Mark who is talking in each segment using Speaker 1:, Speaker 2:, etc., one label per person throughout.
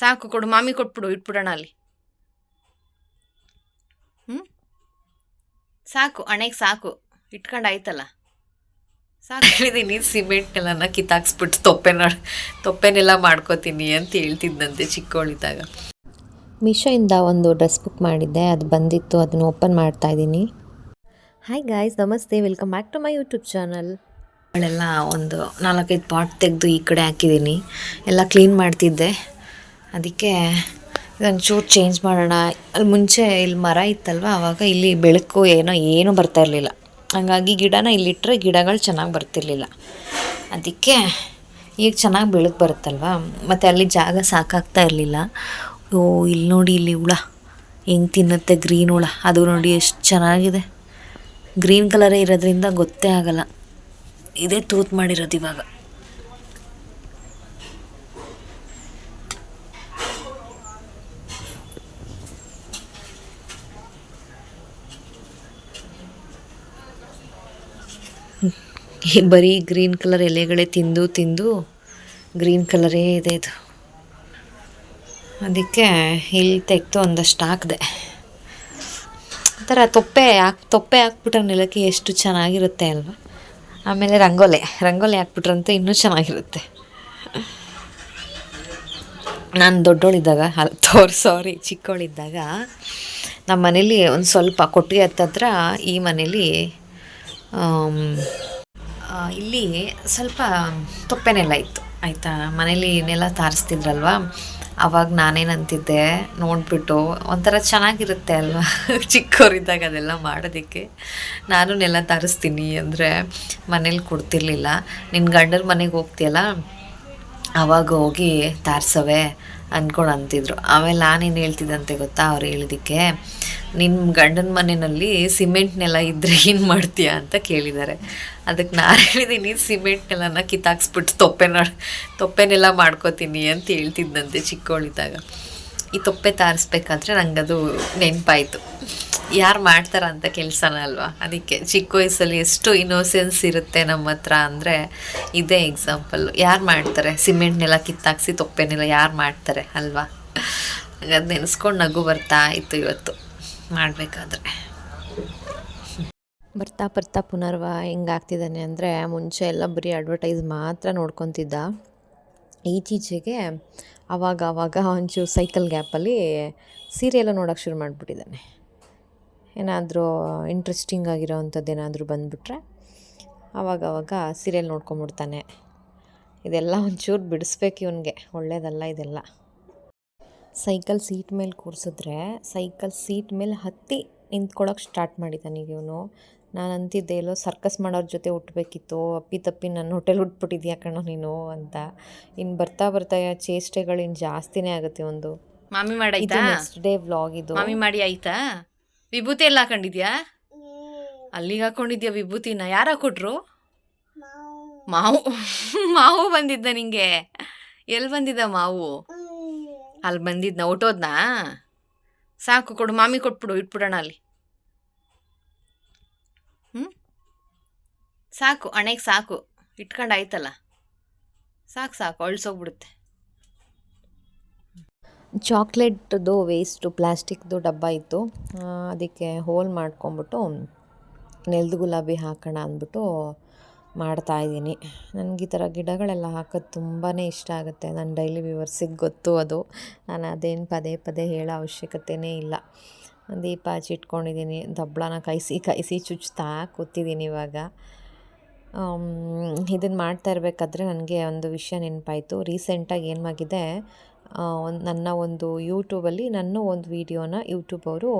Speaker 1: ಸಾಕು ಕೊಡು ಮಾಮಿ ಕೊಟ್ಬಿಡು ಇಟ್ಬಿಡೋಣ ಅಲ್ಲಿ. ಹ್ಞೂ ಸಾಕು ಅಣೆಗೆ ಸಾಕು. ಇಟ್ಕೊಂಡು ಆಯ್ತಲ್ಲ ಸಾಕು ಹೇಳಿದ್ದೀನಿ ಎಲ್ಲನ ಕಿತ್ತಾಕ್ಸ್ಬಿಟ್ಟು ತೊಪ್ಪೆನ ತೊಪ್ಪೆನೆಲ್ಲ ಮಾಡ್ಕೋತೀನಿ ಅಂತ ಹೇಳ್ತಿದ್ದಂತೆ ಚಿಕ್ಕವಳಿದ್ದಾಗ
Speaker 2: ಮೀಶೋಯಿಂದ ಒಂದು ಡ್ರೆಸ್ ಬುಕ್ ಮಾಡಿದ್ದೆ ಅದು ಬಂದಿತ್ತು ಅದನ್ನು ಓಪನ್ ಮಾಡ್ತಾ ಇದ್ದೀನಿ. ಹಾಯ್ ಗಾಯ್ಸ್ ನಮಸ್ತೆ welcome back to my YouTube channel
Speaker 1: ಅವಳೆಲ್ಲ ಒಂದು ನಾಲ್ಕೈದು ಪಾಟ್ ತೆಗೆದು ಈ ಕಡೆ ಹಾಕಿದ್ದೀನಿ. ಎಲ್ಲ ಕ್ಲೀನ್ ಮಾಡ್ತಿದ್ದೆ. ಅದಕ್ಕೆ ಇದೊಂಚೂರು ಚೇಂಜ್ ಮಾಡೋಣ. ಅಲ್ಲಿ ಮುಂಚೆ ಇಲ್ಲಿ ಮರ ಇತ್ತಲ್ವ ಆವಾಗ ಇಲ್ಲಿ ಬೆಳಕು ಏನೋ ಏನೂ ಬರ್ತಾ ಇರಲಿಲ್ಲ. ಹಂಗಾಗಿ ಗಿಡನ ಇಲ್ಲಿಟ್ಟರೆ ಗಿಡಗಳು ಚೆನ್ನಾಗಿ ಬರ್ತಿರ್ಲಿಲ್ಲ. ಅದಕ್ಕೆ ಈಗ ಚೆನ್ನಾಗಿ ಬೆಳಕು ಬರುತ್ತಲ್ವ, ಮತ್ತು ಅಲ್ಲಿ ಜಾಗ ಸಾಕಾಗ್ತಾ ಇರಲಿಲ್ಲ. ಓ ಇಲ್ಲಿ ನೋಡಿ ಇಲ್ಲಿ ಹುಳ, ಹೆಂಗೆ ತಿನ್ನುತ್ತೆ ಗ್ರೀನ್ ಹುಳ, ಅದು ನೋಡಿ ಎಷ್ಟು ಚೆನ್ನಾಗಿದೆ. ಗ್ರೀನ್ ಕಲರೇ ಇರೋದ್ರಿಂದ ಗೊತ್ತೇ ಆಗಲ್ಲ. ಇದೇ ತೂತ್ ಮಾಡಿರೋದು ಇವಾಗ. ಈ ಬರೀ ಗ್ರೀನ್ ಕಲರ್ ಎಲೆಗಳೇ ತಿಂದು ತಿಂದು ಗ್ರೀನ್ ಕಲರೇ ಇದೆ ಇದು. ಅದಕ್ಕೆ ಇಲ್ಲಿ ತೆಗೆದು ಒಂದಷ್ಟು ಹಾಕಿದೆ. ಒಂಥರ ಥರ ತೊಪ್ಪೆ ಹಾಕ್ ತೊಪ್ಪೆ ಹಾಕ್ಬಿಟ್ರೆ ನೆಲಕ್ಕೆ ಎಷ್ಟು ಚೆನ್ನಾಗಿರುತ್ತೆ ಅಲ್ವಾ? ಆಮೇಲೆ ರಂಗೋಲೆ. ರಂಗೋಲಿ ಹಾಕ್ಬಿಟ್ರಂತೂ ಇನ್ನೂ ಚೆನ್ನಾಗಿರುತ್ತೆ. ನಾನು ದೊಡ್ಡವಳಿದ್ದಾಗ ಅಲ್ಲ ತೋರ್ ಸಾರಿ ಚಿಕ್ಕವಳಿದ್ದಾಗ ನಮ್ಮ ಮನೇಲಿ ಒಂದು ಸ್ವಲ್ಪ ಕೊಟ್ಟಿಗೆ ಹತ್ತತ್ರ ಈ ಮನೇಲಿ ಇಲ್ಲಿ ಸ್ವಲ್ಪ ತೊಪ್ಪೆನೆಲ್ಲ ಇತ್ತು. ಆಯಿತಾ? ಮನೇಲಿ ಏನೆಲ್ಲ ತಾರಿಸ್ತಿದ್ರಲ್ವ? ಅವಾಗ ನಾನೇನಂತಿದ್ದೆ, ನೋಡಿಬಿಟ್ಟು ಒಂಥರ ಚೆನ್ನಾಗಿರುತ್ತೆ ಅಲ್ವಾ? ಚಿಕ್ಕವರಿದ್ದಾಗ ಅದೆಲ್ಲ ಮಾಡೋದಕ್ಕೆ. ನಾನು ನೆಲ ತರಿಸ್ತೀನಿ ಅಂದರೆ ಮನೇಲಿ ಕೊಡ್ತಿರ್ಲಿಲ್ಲ. ನಿನ್ನ ಗಂಡನ ಮನೆಗೆ ಹೋಗ್ತಿಯಲ್ಲ? ಆವಾಗ ಹೋಗಿ ತಾರ್ಸವೆ. ಅಂದ್ಕೊಂಡು ಅಂತಿದ್ರು. ಆಮೇಲೆ ನಾನೇನು ಹೇಳ್ತಿದ್ದಂತೆ ಗೊತ್ತಾ ಅವ್ರು ಹೇಳಿದ್ದಕ್ಕೆ ನಿನ್ನ ಗಂಡನ ಮನೆಯಲ್ಲಿ ಸಿಮೆಂಟ್ನೆಲ್ಲ ಇದ್ದರೆ ಏನು ಮಾಡ್ತೀಯಾ ಅಂತ ಕೇಳಿದ್ದಾರೆ ಅದಕ್ಕೆ ನಾನು ಹೇಳಿದ್ದೀನಿ ಸಿಮೆಂಟ್ನೆಲ್ಲನ ಕಿತ್ತಾಕ್ಸ್ಬಿಟ್ಟು ತೊಪ್ಪೆನ, ತೊಪ್ಪೆನೆಲ್ಲ ಮಾಡ್ಕೋತೀನಿ ಅಂತ ಹೇಳ್ತಿದ್ದಂತೆ ಚಿಕ್ಕವಳಿದ್ದಾಗ ಈ ತೊಪ್ಪೆ ತಾರಿಸ್ಬೇಕಾದ್ರೆ ಅದು ನೆನಪಾಯಿತು. ಯಾರು ಮಾಡ್ತಾರ ಅಂತ ಕೆಲಸನ ಅಲ್ವಾ? ಅದಕ್ಕೆ ಚಿಕ್ಕ ವಯಸ್ಸಲ್ಲಿ ಎಷ್ಟು ಇನ್ನೋಸೆನ್ಸ್ ಇರುತ್ತೆ ನಮ್ಮ ಹತ್ರ ಅಂದರೆ ಇದೇ ಎಕ್ಸಾಂಪಲ್ಲು ಯಾರು ಮಾಡ್ತಾರೆ? ಸಿಮೆಂಟ್ನೆಲ್ಲ ಕಿತ್ತಾಕ್ಸಿ ತೊಪ್ಪೆನೆಲ್ಲ ಯಾರು ಮಾಡ್ತಾರೆ ಅಲ್ವಾ? ಅದು ನೆನೆಸ್ಕೊಂಡು ನಗು ಬರ್ತಾ ಇತ್ತು ಇವತ್ತು. ಮಾಡಬೇಕಾದ್ರೆ.
Speaker 2: ಬರ್ತಾ ಬರ್ತಾ ಪುನರ್ವ ಹೆಂಗಾಗ್ತಿದ್ದಾನೆ ಅಂದರೆ ಮುಂಚೆ ಎಲ್ಲ ಬರೀ ಅಡ್ವರ್ಟೈಸ್ ಮಾತ್ರ ನೋಡ್ಕೊತಿದ್ದ. ಈಚೀಚೆಗೆ ಆವಾಗ ಆವಾಗ ಒಂಚೂರು ಸೈಕಲ್ ಗ್ಯಾಪಲ್ಲಿ ಸೀರಿಯಲ್ಲ ನೋಡೋಕೆ ಶುರು ಮಾಡಿಬಿಟ್ಟಿದ್ದಾನೆ. ಏನಾದರೂ ಇಂಟ್ರೆಸ್ಟಿಂಗ್ ಆಗಿರೋ ಅಂಥದ್ದು ಏನಾದರೂ ಬಂದುಬಿಟ್ರೆ ಆವಾಗ ಆವಾಗ ಸೀರಿಯಲ್ ನೋಡ್ಕೊಂಬಿಡ್ತಾನೆ. ಇದೆಲ್ಲ ಒಂಚೂರು ಬಿಡಿಸ್ಬೇಕು ಇವನಿಗೆ, ಒಳ್ಳೇದಲ್ಲ ಇದೆಲ್ಲ. ಸೈಕಲ್ ಸೀಟ್ ಮೇಲೆ ಕೂರಿಸಿದ್ರೆ ಸೈಕಲ್ ಸೀಟ್ ಮೇಲೆ ಹತ್ತಿ ನಿಂತ್ಕೊಳ್ಳೋಕೆ ಸ್ಟಾರ್ಟ್ ಮಾಡಿದ್ದಾನೀಗ ಇವನು. ನಾನು ಅಂತಿದ್ದೆ ಎಲ್ಲೋ ಸರ್ಕಸ್ ಮಾಡೋರ ಜೊತೆ ಹುಟ್ಟಬೇಕಿತ್ತು ಅಪ್ಪಿ ತಪ್ಪಿ ನನ್ನ ಹೋಟೆಲ್ ಹುಟ್ಬಿಟ್ಟಿದ್ಯಾ ಕಣೋ ನೀನು ಅಂತ. ಇನ್ನು ಬರ್ತಾ ಬರ್ತಾ ಚೇಷ್ಟೆಗಳು ಇನ್ನು ಜಾಸ್ತಿನೇ ಆಗುತ್ತೆ ಒಂದು.
Speaker 1: ಮಾಮಿ
Speaker 2: ಮಾಡಿ
Speaker 1: ಮಾಡಾಯ್ತಾ
Speaker 2: ನೆಕ್ಸ್ಟ್ ಡೇ ವ್ಲಾಗ್ ಇದು.
Speaker 1: ಮಾಮಿ ಮಾಡಿ ಆಯ್ತಾ? ವಿಭೂತಿ ಎಲ್ಲ ಹಾಕೊಂಡಿದ್ಯಾ? ಅಲ್ಲಿಗೆ ಹಾಕೊಂಡಿದ್ಯಾ ವಿಭೂತಿನ? ಯಾರು ಹಾಕೊಟ್ರು ಮಾವು. ಮಾವು. ಬಂದಿದ್ದ ನಿಂಗೆ? ಎಲ್ಲಿ ಬಂದಿದ್ದ ಮಾವು? ಅಲ್ಲಿ ಬಂದಿದ್ನ ಹೊಟ್ಟೋದ್ನಾ ಸಾಕು ಕೊಡು ಮಾಮಿ ಕೊಟ್ಬಿಡು ಇಟ್ಬಿಡೋಣ ಅಲ್ಲಿ. ಸಾಕು ಅಣೆಗೆ ಸಾಕು. ಇಟ್ಕೊಂಡು ಆಯ್ತಲ್ಲ. ಸಾಕು ಸಾಕು, ಅಳ್ಸೋಗ್ಬಿಡುತ್ತೆ.
Speaker 2: ಚಾಕ್ಲೇಟ್ದು ವೇಸ್ಟು, ಪ್ಲಾಸ್ಟಿಕ್ದು ಡಬ್ಬ ಇತ್ತು. ಅದಕ್ಕೆ ಹೋಲ್ ಮಾಡ್ಕೊಂಬಿಟ್ಟು ನೆಲ್ದು ಗುಲಾಬಿ ಹಾಕೋಣ ಅಂದ್ಬಿಟ್ಟು ಮಾಡ್ತಾ ಇದ್ದೀನಿ. ನನಗೆ ಈ ಥರ ಗಿಡಗಳೆಲ್ಲ ಹಾಕೋದು ತುಂಬಾ ಇಷ್ಟ ಆಗುತ್ತೆ. ನನ್ನ ಡೈಲಿ ವ್ಯೂವರ್ಸಿಗೆ ಗೊತ್ತು ಅದು. ನಾನು ಅದೇನು ಪದೇ ಪದೇ ಹೇಳೋ ಅವಶ್ಯಕತೆಯೇ ಇಲ್ಲ. ದೀಪ ಹಚ್ಚಿಟ್ಕೊಂಡಿದ್ದೀನಿ ದಬ್ಳನ ಕಾಯಿಸಿ ಕಾಯಿಸಿ ಚುಚ್ತಾ ಕೂತಿದ್ದೀನಿ ಇವಾಗ. ಇದನ್ನು ಮಾಡ್ತಾ ಇರಬೇಕಾದ್ರೆ ನನಗೆ ಒಂದು ವಿಷಯ ನೆನಪಾಯಿತು. ರೀಸೆಂಟಾಗಿ ಏನಾಗಿದೆ ಒಂದು ನನ್ನ ಒಂದು ಯೂಟ್ಯೂಬಲ್ಲಿ ನನ್ನ ಒಂದು ವೀಡಿಯೋನ ಯೂಟ್ಯೂಬ್ ಅವರು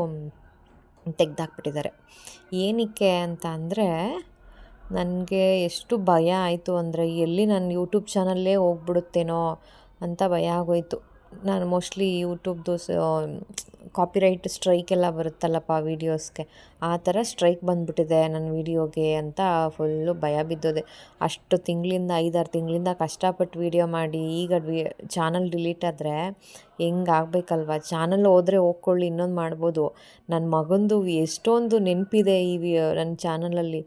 Speaker 2: ತೆಗ್ದಾಕ್ಬಿಟ್ಟಿದ್ದಾರೆ. ಏನಕ್ಕೆ ಅಂತ ಅಂದರೆ, ನನಗೆ ಎಷ್ಟು ಭಯ ಆಯಿತು ಅಂದರೆ, ಎಲ್ಲಿ ನನ್ನ ಯೂಟ್ಯೂಬ್ ಚಾನಲ್ಲೇ ಹೋಗ್ಬಿಡುತ್ತೇನೋ ಅಂತ ಭಯ ಆಗೋಯ್ತು. ನಾನು ಮೋಸ್ಟ್ಲಿ ಯೂಟ್ಯೂಬ್ದು ಕಾಪಿರೈಟ್ ಸ್ಟ್ರೈಕ್ ಎಲ್ಲ ಬರುತ್ತಲ್ಲಪ್ಪ ವೀಡಿಯೋಸ್ಗೆ. ಆ ಥರ ಸ್ಟ್ರೈಕ್ ಬಂದುಬಿಟ್ಟಿದೆ ನನ್ನ ವೀಡಿಯೋಗೆ ಅಂತ ಫುಲ್ಲು ಭಯ ಬಿದ್ದೋದೆ. ಅಷ್ಟು ತಿಂಗಳಿಂದ ಐದಾರು ತಿಂಗಳಿಂದ ಕಷ್ಟಪಟ್ಟು ವೀಡಿಯೋ ಮಾಡಿ ಈಗ ವಿ, ಚಾನಲ್ ಡಿಲೀಟ್ ಆದರೆ ಹೆಂಗೆ ಆಗಬೇಕಲ್ವ? ಚಾನಲ್ ಹೋದರೆ ಹೋಗ್ಕೊಳ್ಳಿ, ಇನ್ನೊಂದು ಮಾಡ್ಬೋದು. ನನ್ನ ಮಗಂದು ಎಷ್ಟೊಂದು ನೆನಪಿದೆ ಈ ವಿ ನನ್ನ ಚಾನಲಲ್ಲಿ.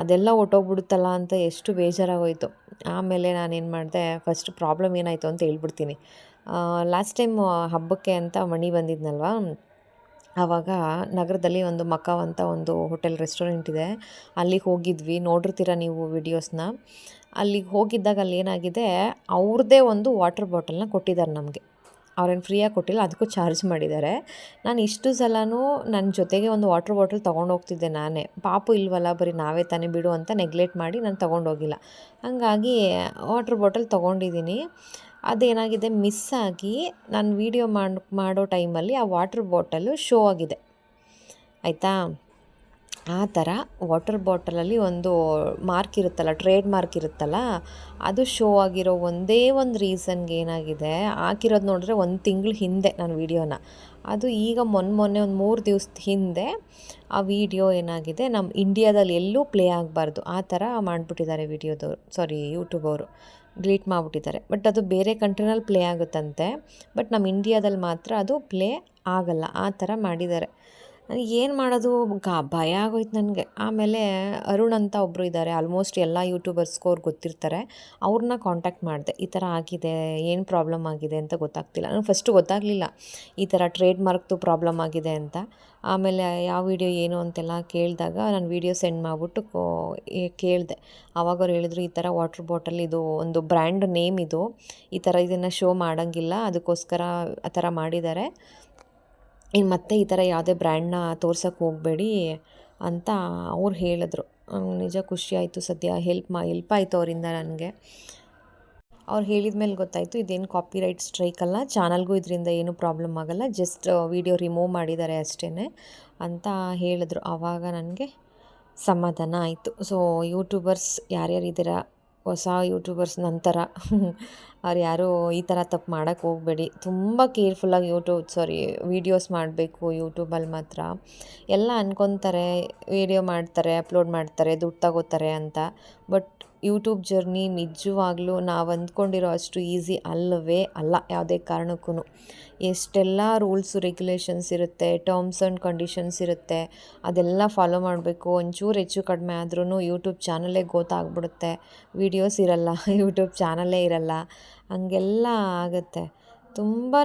Speaker 2: ಅದೆಲ್ಲ ಹೊಟ್ಟೋಗ್ಬಿಡುತ್ತಲ್ಲ ಅಂತ ಎಷ್ಟು ಬೇಜಾರಾಗೋಯಿತು. ಆಮೇಲೆ ನಾನೇನು ಮಾಡಿದೆ ಫಸ್ಟ್ ಪ್ರಾಬ್ಲಮ್ ಏನಾಯಿತು ಅಂತ ಹೇಳ್ಬಿಡ್ತೀನಿ. ಲಾಸ್ಟ್ ಟೈಮ್ ಹಬ್ಬಕ್ಕೆ ಅಂತ ಮಣಿ ಬಂದಿದ್ನಲ್ವಾ? ಆವಾಗ ನಗರದಲ್ಲಿ ಒಂದು ಮಕಾವ್ ಅಂತ ಒಂದು ಹೋಟೆಲ್ ರೆಸ್ಟೋರೆಂಟ್ ಇದೆ. ಅಲ್ಲಿಗೆ ಹೋಗಿದ್ವಿ. ನೋಡಿರ್ತೀರ ನೀವು ವಿಡಿಯೋಸ್ನ ಅಲ್ಲಿಗೆ ಹೋಗಿದ್ದಾಗ ಅಲ್ಲಿ ಏನಾಗಿದೆ ಅವ್ರದ್ದೇ ಒಂದು ವಾಟರ್ ಬಾಟಲ್ನ ಕೊಟ್ಟಿದ್ದಾರೆ ನಮಗೆ. ಅವ್ರೇನು ಫ್ರೀಯಾಗಿ ಕೊಟ್ಟಿಲ್ಲ, ಅದಕ್ಕೂ ಚಾರ್ಜ್ ಮಾಡಿದ್ದಾರೆ. ನಾನು ಇಷ್ಟು ಸಲನೂ ನನ್ನ ಜೊತೆಗೆ ಒಂದು ವಾಟರ್ ಬಾಟಲ್ ತೊಗೊಂಡು ಹೋಗ್ತಿದ್ದೆ ನಾನೇ. ಪಾಪು ಇಲ್ವಲ್ಲ, ಬರೀ ನಾವೇ ತಾನೇ ಬಿಡು ಅಂತ ನೆಗ್ಲೆಕ್ಟ್ ಮಾಡಿ ನಾನು ತೊಗೊಂಡೋಗಿಲ್ಲ ಹಾಗಾಗಿ ವಾಟ್ರ್ ಬಾಟಲ್ ತೊಗೊಂಡಿದ್ದೀನಿ. ಅದೇನಾಗಿದೆ ಮಿಸ್ ಆಗಿ ನಾನು ವೀಡಿಯೋ ಮಾಡಿ, ಮಾಡೋ ಟೈಮಲ್ಲಿ ಆ ವಾಟ್ರ್ ಬಾಟಲು ಶೋ ಆಗಿದೆ. ಆಯಿತಾ? ಆ ಥರ ವಾಟರ್ ಬಾಟಲಲ್ಲಿ ಒಂದು ಮಾರ್ಕ್ ಇರುತ್ತಲ್ಲ, ಟ್ರೇಡ್ ಮಾರ್ಕ್ ಇರುತ್ತಲ್ಲ, ಅದು ಶೋ ಆಗಿರೋ ಒಂದೇ ಒಂದು ರೀಸನ್ಗೆ ಏನಾಗಿದೆ? ಹಾಕಿರೋದು ನೋಡಿದ್ರೆ ಒಂದು ತಿಂಗಳು ಹಿಂದೆ ನಾನು ವೀಡಿಯೋನ. ಅದು ಈಗ ಮೊನ್ನೆ ಮೊನ್ನೆ ಒಂದು ಮೂರು ದಿವ್ಸದ ಹಿಂದೆ ಆ ವಿಡಿಯೋ ಏನಾಗಿದೆ? ನಮ್ಮ ಇಂಡಿಯಾದಲ್ಲಿ ಎಲ್ಲೂ ಪ್ಲೇ ಆಗಬಾರ್ದು. ಆ ಥರ ಮಾಡಿಬಿಟ್ಟಿದ್ದಾರೆ ವಿಡಿಯೋದವರು. ಸಾರಿ ಯೂಟ್ಯೂಬ್ ಅವರು ಡಿಲೀಟ್ ಮಾಡಿಬಿಟ್ಟಿದ್ದಾರೆ. ಬಟ್ ಅದು ಬೇರೆ ಕಂಟ್ರಿನಲ್ಲಿ ಪ್ಲೇ ಆಗುತ್ತಂತೆ. ಬಟ್ ನಮ್ಮ ಇಂಡಿಯಾದಲ್ಲಿ ಮಾತ್ರ ಅದು ಪ್ಲೇ ಆಗಲ್ಲ. ಆ ಥರ ಮಾಡಿದ್ದಾರೆ. ಏನು ಮಾಡೋದು? ಗಾ, ಭಯ ಆಗೋಯ್ತು ನನಗೆ. ಆಮೇಲೆ ಅರುಣ್ ಅಂತ ಒಬ್ಬರು ಇದ್ದಾರೆ ಆಲ್ಮೋಸ್ಟ್ ಎಲ್ಲ ಯೂಟ್ಯೂಬರ್ಸ್ಗೂ ಅವ್ರು ಗೊತ್ತಿರ್ತಾರೆ. ಅವ್ರನ್ನ ಕಾಂಟ್ಯಾಕ್ಟ್ ಮಾಡಿದೆ. ಈ ಥರ ಆಗಿದೆ, ಏನು ಪ್ರಾಬ್ಲಮ್ ಆಗಿದೆ ಅಂತ ಗೊತ್ತಾಗ್ತಿಲ್ಲ. ನನಗೆ ಫಸ್ಟು ಗೊತ್ತಾಗಲಿಲ್ಲ. ಈ ಥರ ಟ್ರೇಡ್ ಮಾರ್ಕ್ದು ಪ್ರಾಬ್ಲಮ್ ಆಗಿದೆ ಅಂತ. ಆಮೇಲೆ ಯಾವ ವಿಡಿಯೋ ಏನು ಅಂತೆಲ್ಲ ಕೇಳಿದಾಗ ನಾನು ವಿಡಿಯೋ ಸೆಂಡ್ ಮಾಡಿಬಿಟ್ಟು ಕೇಳಿದೆ. ಆವಾಗ ಅವ್ರು ಹೇಳಿದ್ರು, ಈ ಥರ ವಾಟ್ರ್ ಬಾಟಲ್ ಇದು ಒಂದು ಬ್ರ್ಯಾಂಡ್ ನೇಮ್ ಇದು. ಈ ಥರ ಇದನ್ನು ಶೋ ಮಾಡೋಂಗಿಲ್ಲ. ಅದಕ್ಕೋಸ್ಕರ ಆ ಥರ ಮಾಡಿದ್ದಾರೆ. ಇನ್ನು ಮತ್ತೆ ಈ ಥರ ಯಾವುದೇ ಬ್ರ್ಯಾಂಡ್ನ ತೋರ್ಸೋಕ್ಕೆ ಹೋಗಬೇಡಿ ಅಂತ ಅವ್ರು ಹೇಳಿದ್ರು. ನಿಜ ಖುಷಿ ಆಯಿತು ಸದ್ಯ. ಹೆಲ್ಪ್ ಮಾ ಹೆಲ್ಪ್ ಆಯಿತು ಅವರಿಂದ ನನಗೆ. ಅವ್ರು ಹೇಳಿದ ಮೇಲೆ ಗೊತ್ತಾಯಿತು, ಇದೇನು ಕಾಪಿರೈಟ್ ಸ್ಟ್ರೈಕ್ ಅಲ್ಲ ಚಾನಲ್ಗೂ ಇದರಿಂದ ಏನೂ ಪ್ರಾಬ್ಲಮ್ ಆಗಲ್ಲ ಜಸ್ಟ್ ವಿಡಿಯೋ ರಿಮೂವ್ ಮಾಡಿದ್ದಾರೆ ಅಷ್ಟೇ ಅಂತ ಹೇಳಿದ್ರು. ಆವಾಗ ನನಗೆ ಸಮಾಧಾನ ಆಯಿತು. ಸೊ ಯೂಟ್ಯೂಬರ್ಸ್ ಯಾರ್ಯಾರು ಇದ್ದೀರಾ ಹೊಸ ಯೂಟ್ಯೂಬರ್ಸ್ ನಂತರ. ಅವ್ರು ಯಾರೂ ಈ ಥರ ತಪ್ಪು ಮಾಡೋಕ್ಕೆ ಹೋಗಬೇಡಿ. ತುಂಬ ಕೇರ್ಫುಲ್ಲಾಗಿ ಯೂಟ್ಯೂಬ್ ಸಾರಿ ವೀಡಿಯೋಸ್ ಮಾಡಬೇಕು ಯೂಟ್ಯೂಬಲ್ಲಿ ಮಾತ್ರ. ಎಲ್ಲ ಅನ್ಕೊತಾರೆ ವೀಡಿಯೋ ಮಾಡ್ತಾರೆ ಅಪ್ಲೋಡ್ ಮಾಡ್ತಾರೆ, ದುಡ್ಡು ತಗೋತಾರೆ ಅಂತ. ಬಟ್ ಯೂಟ್ಯೂಬ್ ಜರ್ನಿ ನಿಜವಾಗ್ಲೂ ನಾವು ಅಂದ್ಕೊಂಡಿರೋ ಅಷ್ಟು ಈಸಿ ಅಲ್ಲವೇ ಅಲ್ಲ, ಯಾವುದೇ ಕಾರಣಕ್ಕೂ ಎಷ್ಟೆಲ್ಲ ರೂಲ್ಸು, ರೆಗ್ಯುಲೇಷನ್ಸ್ ಇರುತ್ತೆ, ಟರ್ಮ್ಸ್ ಆ್ಯಂಡ್ ಕಂಡೀಷನ್ಸ್ ಇರುತ್ತೆ, ಅದೆಲ್ಲ ಫಾಲೋ ಮಾಡಬೇಕು. ಒಂಚೂರು ಹೆಚ್ಚು ಕಡಿಮೆ ಆದ್ರೂ ಯೂಟ್ಯೂಬ್ ಚಾನಲೇ ಗೊತ್ತಾಗ್ಬಿಡುತ್ತೆ. ವೀಡಿಯೋಸ್ ಇರಲ್ಲ, ಯೂಟ್ಯೂಬ್ ಚಾನಲೇ ಇರಲ್ಲ. ಹಂಗೆಲ್ಲ ಆಗುತ್ತೆ. ತುಂಬಾ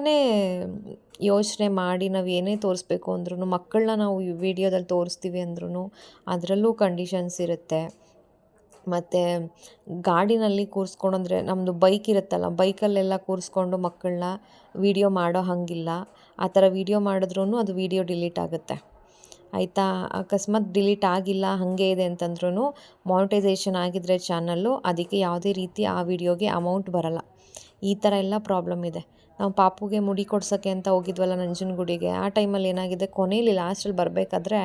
Speaker 2: ಯೋಚನೆ ಮಾಡಿ ನಾವು ಏನೇ ತೋರಿಸ್ಬೇಕು ಅಂದ್ರೂ ಮಕ್ಕಳನ್ನ ನಾವು ವಿಡಿಯೋದಲ್ಲಿ ತೋರಿಸ್ತೀವಿ ಅಂದ್ರೂ ಅದರಲ್ಲೂ ಕಂಡೀಷನ್ಸ್ ಇರುತ್ತೆ. ಮತ್ತು ಗಾಡಿನಲ್ಲಿ ಕೂರಿಸ್ಕೊಂಡು ಅಂದರೆ ನಮ್ಮದು ಬೈಕ್ ಇರುತ್ತಲ್ಲ ಬೈಕಲ್ಲೆಲ್ಲ ಕೂರಿಸ್ಕೊಂಡು ಮಕ್ಕಳನ್ನ ವೀಡಿಯೋ ಮಾಡೋ ಹಾಗಿಲ್ಲ. ಆ ಥರ ವೀಡಿಯೋ ಮಾಡಿದ್ರೂ ಅದು ವೀಡಿಯೋ ಡಿಲೀಟ್ ಆಗುತ್ತೆ. ಆಯಿತಾ? ಅಕಸ್ಮಾತ್ ಡಿಲೀಟ್ ಆಗಿಲ್ಲ, ಹಾಗೆ ಇದೆ ಅಂತಂದ್ರೂ ಮಾನಿಟೈಸೇಷನ್ ಆಗಿದ್ರೆ ಚಾನಲ್ಲು ಅದಕ್ಕೆ ಯಾವುದೇ ರೀತಿ ಆ ವಿಡಿಯೋಗೆ ಅಮೌಂಟ್ ಬರಲ್ಲ. ಈ ಥರ ಎಲ್ಲ ಪ್ರಾಬ್ಲಮ್ ಇದೆ. ನಾವು ಪಾಪುಗೆ ಮುಡಿ ಕೊಡ್ಸೋಕ್ಕೆ ಅಂತ ಹೋಗಿದ್ವಲ್ಲ ನಂಜನಗುಡಿಗೆ ಆ ಟೈಮಲ್ಲಿ ಏನಾಗಿದೆ ಕೊನೆಯಲ್ಲಿ ಲಾಸ್ಟಲ್ಲಿ ಬರಬೇಕಾದ್ರೆ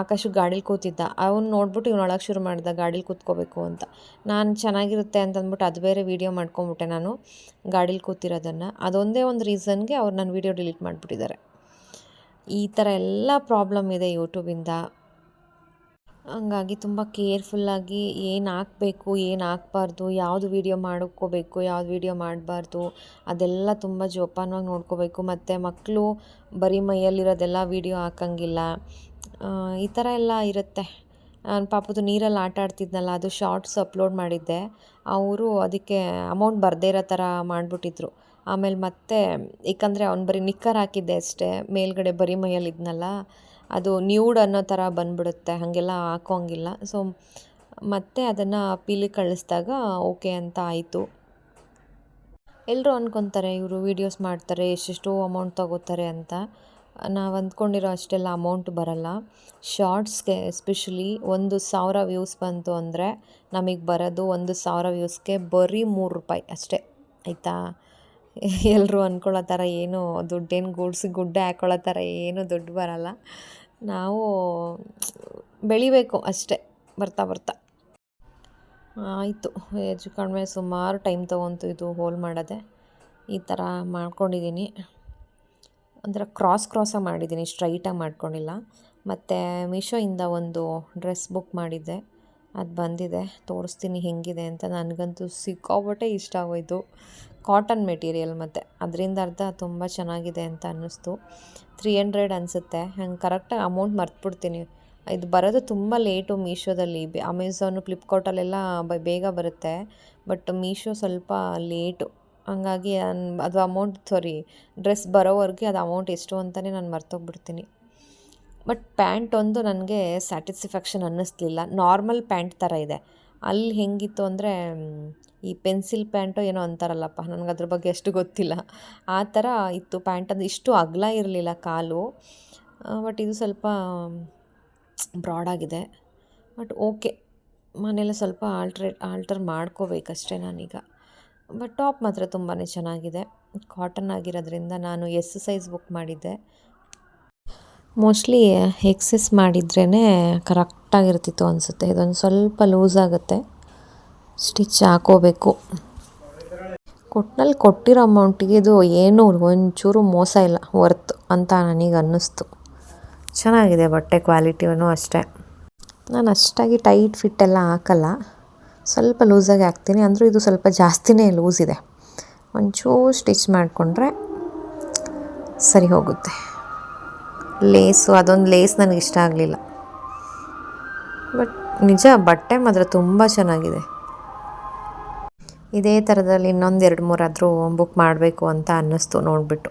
Speaker 2: ಆಕಾಶ ಗಾಡೀಲಿ ಕೂತಿದ್ದ. ಅವ್ನು ನೋಡ್ಬಿಟ್ಟು ಇವ್ನು ಒಳಗೆ ಶುರು ಮಾಡಿದ, ಗಾಡೀಲಿ ಕೂತ್ಕೋಬೇಕು ಅಂತ. ನಾನು ಚೆನ್ನಾಗಿರುತ್ತೆ ಅಂತಂದ್ಬಿಟ್ಟು ಅದು ಬೇರೆ ವೀಡಿಯೋ ಮಾಡ್ಕೊಂಬಿಟ್ಟೆ ನಾನು, ಗಾಡೀಲಿ ಕೂತಿರೋದನ್ನು. ಅದೊಂದೇ ಒಂದು ರೀಸನ್ಗೆ ಅವ್ರು ನನ್ನ ವೀಡಿಯೋ ಡಿಲೀಟ್ ಮಾಡಿಬಿಟ್ಟಿದ್ದಾರೆ. ಈ ಥರ ಎಲ್ಲ ಪ್ರಾಬ್ಲಮ್ ಇದೆ ಯೂಟ್ಯೂಬಿಂದ ಹಂಗಾಗಿ ತುಂಬ ಕೇರ್ಫುಲ್ಲಾಗಿ ಏನು ಹಾಕ್ಬೇಕು, ಏನು ಹಾಕ್ಬಾರ್ದು, ಯಾವುದು ವೀಡಿಯೋ ಮಾಡ್ಕೋಬೇಕು, ಯಾವ್ದು ವೀಡಿಯೋ ಮಾಡಬಾರ್ದು, ಅದೆಲ್ಲ ತುಂಬ ಜೋಪಾನವಾಗಿ ನೋಡ್ಕೋಬೇಕು. ಮತ್ತು ಮಕ್ಕಳು ಬರೀ ಮೈಯಲ್ಲಿರೋದೆಲ್ಲ ವೀಡಿಯೋ ಹಾಕಂಗಿಲ್ಲ. ಈ ಥರ ಎಲ್ಲ ಇರುತ್ತೆ. ನಾನು ಪಾಪದು ನೀರಲ್ಲಿ ಆಟ ಆಡ್ತಿದ್ನಲ್ಲ, ಅದು ಶಾರ್ಟ್ಸ್ ಅಪ್ಲೋಡ್ ಮಾಡಿದ್ದೆ. ಅವರು ಅದಕ್ಕೆ ಅಮೌಂಟ್ ಬರದೇ ಇರೋ ಥರ ಮಾಡಿಬಿಟ್ಟಿದ್ರು. ಆಮೇಲೆ ಮತ್ತೆ, ಏಕೆಂದರೆ ಅವ್ನು ಬರೀ ನಿಕ್ಕರ್ ಹಾಕಿದ್ದೆ ಅಷ್ಟೇ, ಮೇಲ್ಗಡೆ ಬರೀ ಮೈಯಲ್ಲಿ ಇದ್ನಲ್ಲ ಅದು ನ್ಯೂಡ್ ಅನ್ನೋ ಥರ ಬಂದ್ಬಿಡುತ್ತೆ, ಹಾಗೆಲ್ಲ ಹಾಕೋಂಗಿಲ್ಲ ಸೊ ಮತ್ತೆ ಅದನ್ನು ಪೀಲಿಗೆ ಕಳಿಸ್ದಾಗ ಓಕೆ ಅಂತ ಆಯಿತು. ಎಲ್ಲರೂ ಅಂದ್ಕೊತಾರೆ ಇವರು ವೀಡಿಯೋಸ್ ಮಾಡ್ತಾರೆ ಎಷ್ಟೆಷ್ಟೋ ಅಮೌಂಟ್ ತಗೋತಾರೆ ಅಂತ. ನಾವು ಅಂದ್ಕೊಂಡಿರೋ ಅಷ್ಟೆಲ್ಲ ಅಮೌಂಟ್ ಬರಲ್ಲ. ಶಾರ್ಟ್ಸ್ಗೆ ಎಸ್ಪೆಷಲಿ ಒಂದು ಸಾವಿರ ವ್ಯೂಸ್ ಬಂತು ಅಂದರೆ ನಮಗೆ ಬರೋದು ಒಂದು ಸಾವಿರ ವ್ಯೂಸ್ಗೆ ಬರೀ ಮೂರು ರೂಪಾಯಿ ಅಷ್ಟೇ, ಆಯಿತಾ? ಎಲ್ಲರೂ ಅಂದ್ಕೊಳ್ಳೋ ಥರ ಏನು ದುಡ್ಡೇನು ಗೂಡ್ಸಿ ಗುಡ್ಡೆ ಹಾಕೊಳ್ಳೋ ಥರ ಏನು ದುಡ್ಡು ಬರಲ್ಲ. ನಾವು ಬೆಳಿಬೇಕು ಅಷ್ಟೇ, ಬರ್ತಾ ಬರ್ತಾ. ಆಯಿತು. ಹೆಚ್ಚು ಕಡಿಮೆ ಸುಮಾರು ಟೈಮ್ ತೊಗೊಂತು ಇದು ಹೋಲ್ ಮಾಡೋದೆ. ಈ ಥರ ಮಾಡ್ಕೊಂಡಿದ್ದೀನಿ ಅಂದರೆ ಕ್ರಾಸ್ ಕ್ರಾಸಾಗಿ ಮಾಡಿದ್ದೀನಿ ಸ್ಟ್ರೈಟಾಗಿ ಮಾಡ್ಕೊಂಡಿಲ್ಲ. ಮತ್ತು ಮೀಶೋಯಿಂದ ಒಂದು ಡ್ರೆಸ್ ಬುಕ್ ಮಾಡಿದ್ದೆ. ಅದು ಬಂದಿದೆ, ತೋರಿಸ್ತೀನಿ ಹೆಂಗಿದೆ ಅಂತ. ನನಗಂತೂ ಸಿಕ್ಕಾಪಟ್ಟೆ ಇಷ್ಟ ಆಗೋಯ್ತು. ಕಾಟನ್ ಮೆಟೀರಿಯಲ್ ಮತ್ತು. ಅದರಿಂದ ಅರ್ಧ ತುಂಬ ಚೆನ್ನಾಗಿದೆ ಅಂತ ಅನ್ನಿಸ್ತು. ತ್ರೀ ಹಂಡ್ರೆಡ್ ಅನಿಸುತ್ತೆ. ಹಂಗೆ ಕರೆಕ್ಟಾಗಿ ಅಮೌಂಟ್ ಮರ್ತ್ಬಿಡ್ತೀನಿ. ಇದು ಬರೋದು ತುಂಬ ಲೇಟು ಮೀಶೋದಲ್ಲಿ. ಅಮೆಝಾನು ಫ್ಲಿಪ್ಕಾರ್ಟಲ್ಲೆಲ್ಲ ಬೇಗ ಬರುತ್ತೆ. ಬಟ್ ಮೀಶೋ ಸ್ವಲ್ಪ ಲೇಟು ಹಂಗಾಗಿ ಅದು ಅಮೌಂಟ್ ಸಾರಿ ಡ್ರೆಸ್ ಬರೋವರೆಗೆ ಅದು ಅಮೌಂಟ್ ಎಷ್ಟು ಅಂತಲೇ ನಾನು ಮರ್ತೋಗ್ಬಿಡ್ತೀನಿ. ಬಟ್ ಪ್ಯಾಂಟ್ ಒಂದು ನನಗೆ ಸ್ಯಾಟಿಸ್ಫ್ಯಾಕ್ಷನ್ ಅನ್ನಿಸ್ಲಿಲ್ಲ. ನಾರ್ಮಲ್ ಪ್ಯಾಂಟ್ ಥರ ಇದೆ. ಅಲ್ಲಿ ಹೆಂಗಿತ್ತು ಅಂದರೆ, ಈ ಪೆನ್ಸಿಲ್ ಪ್ಯಾಂಟು ಏನೋ ಅಂತಾರಲ್ಲಪ್ಪ ನನಗೆ ಅದ್ರ ಬಗ್ಗೆ ಅಷ್ಟು ಗೊತ್ತಿಲ್ಲ. ಆ ಥರ ಇತ್ತು ಪ್ಯಾಂಟ್ ಅದು ಇಷ್ಟು ಅಗಲ ಇರಲಿಲ್ಲ ಕಾಲು ಬಟ್ ಇದು ಸ್ವಲ್ಪ ಬ್ರಾಡಾಗಿದೆ ಬಟ್ ಓಕೆ ಮನೇಲಿ ಸ್ವಲ್ಪ ಆಲ್ಟ್ರೇಟ್ ಆಲ್ಟರ್ ಮಾಡ್ಕೋಬೇಕಷ್ಟೇ ನಾನೀಗ. ಬಟ್ ಟಾಪ್ ಮಾತ್ರ ತುಂಬಾ ಚೆನ್ನಾಗಿದೆ. ಕಾಟನ್ ಆಗಿರೋದ್ರಿಂದ ನಾನು ಎಸ್ ಸೈಜ್ ಬುಕ್ ಮಾಡಿದ್ದೆ. ಮೋಸ್ಟ್ಲಿ ಎಕ್ಸಸ್ ಮಾಡಿದ್ರೇ ಕರೆಕ್ಟಾಗಿರ್ತಿತ್ತು ಅನಿಸುತ್ತೆ. ಇದೊಂದು ಸ್ವಲ್ಪ ಲೂಸ್ ಆಗುತ್ತೆ. ಸ್ಟಿಚ್ ಹಾಕೋಬೇಕು. ಕೊಟ್ನಲ್ಲಿ ಕೊಟ್ಟಿರೋ ಅಮೌಂಟಿಗೆ ಇದು ಏನೂ ಒಂಚೂರು ಮೋಸ ಇಲ್ಲ. ವರ್ತ್ ಅಂತ ನನಗೆ ಅನ್ನಿಸ್ತು. ಚೆನ್ನಾಗಿದೆ ಬಟ್ಟೆ ಕ್ವಾಲಿಟಿಯೂ ಅಷ್ಟೇ. ನಾನು ಅಷ್ಟಾಗಿ ಟೈಟ್ ಫಿಟ್ ಎಲ್ಲ ಹಾಕಲ್ಲ. ಸ್ವಲ್ಪ ಲೂಸಾಗಿ ಹಾಕ್ತೀನಿ. ಅಂದರೂ ಇದು ಸ್ವಲ್ಪ ಜಾಸ್ತಿನೇ ಲೂಸ್ ಇದೆ. ಒಂಚೂರು ಸ್ಟಿಚ್ ಮಾಡಿಕೊಂಡ್ರೆ ಸರಿ ಹೋಗುತ್ತೆ. ಲೇಸು ಅದೊಂದು ಲೇಸ್ ನನಗೆ ಇಷ್ಟ ಆಗಲಿಲ್ಲ. ಬಟ್ ನಿಜ, ಬಟ್ಟೆ ಮಾತ್ರ ತುಂಬ ಚೆನ್ನಾಗಿದೆ. ಇದೇ ಥರದಲ್ಲಿ ಇನ್ನೊಂದು ಎರಡು ಮೂರಾದರೂ ಬುಕ್ ಮಾಡಬೇಕು ಅಂತ ಅನ್ನಿಸ್ತು ನೋಡಿಬಿಟ್ಟು.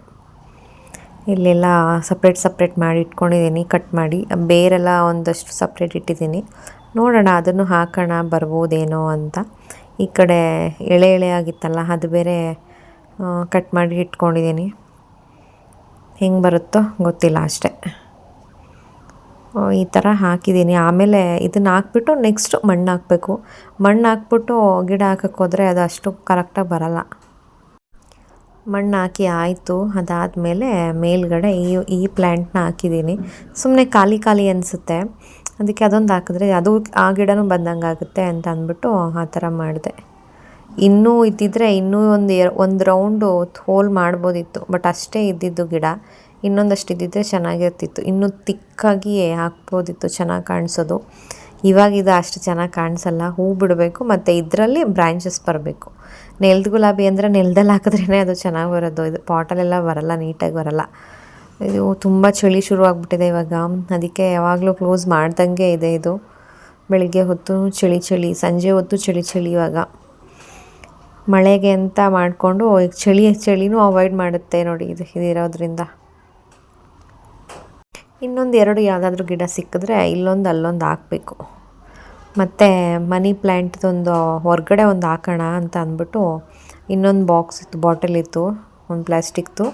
Speaker 2: ಇಲ್ಲೆಲ್ಲ ಸಪ್ರೇಟ್ ಸಪ್ರೇಟ್ ಮಾಡಿ ಇಟ್ಕೊಂಡಿದ್ದೀನಿ ಕಟ್ ಮಾಡಿ. ಬೇರೆಲ್ಲ ಒಂದಷ್ಟು ಸಪ್ರೇಟ್ ಇಟ್ಟಿದ್ದೀನಿ. ನೋಡೋಣ, ಅದನ್ನು ಹಾಕೋಣ, ಬರ್ಬೋದೇನೋ ಅಂತ. ಈ ಕಡೆ ಎಳೆ ಎಳೆ ಆಗಿತ್ತಲ್ಲ ಅದು ಬೇರೆ ಕಟ್ ಮಾಡಿ ಇಟ್ಕೊಂಡಿದ್ದೀನಿ. ಹೆಂಗೆ ಬರುತ್ತೋ ಗೊತ್ತಿಲ್ಲ ಅಷ್ಟೇ. ಈ ಥರ ಹಾಕಿದ್ದೀನಿ ಆಮೇಲೆ ಇದನ್ನು ಹಾಕ್ಬಿಟ್ಟು ನೆಕ್ಸ್ಟು ಮಣ್ಣು ಹಾಕಬೇಕು. ಮಣ್ಣು ಹಾಕ್ಬಿಟ್ಟು ಗಿಡ ಹಾಕಕ್ಕೆ ಹೋದರೆ ಅದು ಅಷ್ಟು ಕರೆಕ್ಟಾಗಿ ಬರಲ್ಲ. ಮಣ್ಣು ಹಾಕಿ ಆಯಿತು. ಅದಾದಮೇಲೆ ಮೇಲ್ಗಡೆ ಈ ಈ ಪ್ಲ್ಯಾಂಟ್ನ ಹಾಕಿದ್ದೀನಿ ಸುಮ್ಮನೆ ಖಾಲಿ ಖಾಲಿ ಅನಿಸುತ್ತೆ. ಅದಕ್ಕೆ ಅದೊಂದು ಹಾಕಿದ್ರೆ ಅದು ಆ ಗಿಡನೂ ಬಂದಂಗೆ ಆಗುತ್ತೆ ಅಂತ ಅಂದ್ಬಿಟ್ಟು ಆ ಥರ ಮಾಡಿದೆ. ಇನ್ನೂ ಇದ್ದಿದ್ರೆ ಇನ್ನೂ ಒಂದು ಎರ ಒಂದು ರೌಂಡು ಹೋಲ್ ಮಾಡ್ಬೋದಿತ್ತು. ಬಟ್ ಅಷ್ಟೇ ಇದ್ದಿದ್ದು ಗಿಡ. ಇನ್ನೊಂದಷ್ಟು ಇದ್ದಿದ್ದರೆ ಚೆನ್ನಾಗಿರ್ತಿತ್ತು. ಇನ್ನೂ ತಿಕ್ಕಾಗಿ ಹಾಕ್ಬೋದಿತ್ತು ಚೆನ್ನಾಗಿ ಕಾಣಿಸೋದು. ಇವಾಗ ಇದು ಅಷ್ಟು ಚೆನ್ನಾಗಿ ಕಾಣಿಸಲ್ಲ. ಹೂ ಬಿಡಬೇಕು, ಮತ್ತು ಇದರಲ್ಲಿ ಬ್ರ್ಯಾಂಚಸ್ ಬರಬೇಕು. ನೆಲ್ದ ಗುಲಾಬಿ ಅಂದರೆ ನೆಲದಲ್ಲಿ ಹಾಕಿದ್ರೇ ಅದು ಚೆನ್ನಾಗಿ ಬರೋದು. ಇದು ಪಾಟಲೆಲ್ಲ ಬರಲ್ಲ, ನೀಟಾಗಿ ಬರಲ್ಲ. ಇದು ತುಂಬ ಚಳಿ ಶುರುವಾಗ್ಬಿಟ್ಟಿದೆ ಇವಾಗ. ಅದಕ್ಕೆ ಯಾವಾಗಲೂ ಕ್ಲೋಸ್ ಮಾಡ್ದಂಗೆ ಇದೆ ಇದು. ಬೆಳಿಗ್ಗೆ ಹೊತ್ತು ಚಳಿ ಚಳಿ, ಸಂಜೆ ಹೊತ್ತು ಚಳಿ ಚಳಿ ಇವಾಗ. ಮಳೆಗೆ ಅಂತ ಮಾಡಿಕೊಂಡು ಈಗ ಚಳಿ, ಚಳಿನೂ ಅವಾಯ್ಡ್ ಮಾಡುತ್ತೆ ನೋಡಿ ಇದು, ಇದಿರೋದ್ರಿಂದ. ಇನ್ನೊಂದು ಎರಡು ಯಾವುದಾದ್ರೂ ಗಿಡ ಸಿಕ್ಕಿದ್ರೆ ಇಲ್ಲೊಂದು ಅಲ್ಲೊಂದು ಹಾಕಬೇಕು. ಮತ್ತು ಮನಿ ಪ್ಲ್ಯಾಂಟ್ದೊಂದು ಹೊರಗಡೆ ಒಂದು ಹಾಕೋಣ ಅಂತ ಅಂದ್ಬಿಟ್ಟು ಇನ್ನೊಂದು ಬಾಕ್ಸ್ ಇತ್ತು, ಬಾಟಲ್ ಇತ್ತು, ಒಂದು ಪ್ಲಾಸ್ಟಿಕ್ದು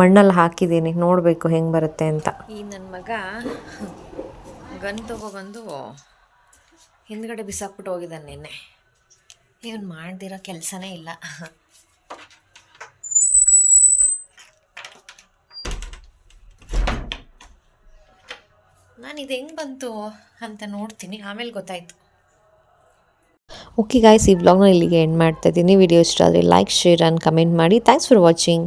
Speaker 2: ಮಣ್ಣಲ್ಲಿ ಹಾಕಿದ್ದೀನಿ, ನೋಡಬೇಕು ಹೆಂಗೆ ಬರುತ್ತೆ ಅಂತ.
Speaker 1: ಈ ನನ್ನ ಮಗ ಗನ್ ತಗೊಬಂದು ಹಿಂದ್ಗಡೆ ಬಿಸಾಕ್ಬಿಟ್ಟು ಹೋಗಿದ್ದಾನೆ ನಿನ್ನೆ. ಇವನು ಮಾಡ್ದಿರೋ ಕೆಲಸನೇ ಇಲ್ಲ. ನಾನು ಇದು ಹೆಂಗೆ ಬಂತು ಅಂತ ನೋಡ್ತೀನಿ, ಆಮೇಲೆ ಗೊತ್ತಾಯ್ತು.
Speaker 2: ಓಕೆ ಗಾಯ್ಸ್ ಈ ವ್ಲಾಗ್ನ ಇಲ್ಲಿಗೆ ಎಂಡ್ ಮಾಡ್ತಾ ಇದ್ದೀನಿ. ವಿಡಿಯೋ ಇಷ್ಟ ಆದರೆ ಲೈಕ್ ಶೇರ್ ಆ್ಯಂಡ್ ಕಮೆಂಟ್ ಮಾಡಿ. Thanks for watching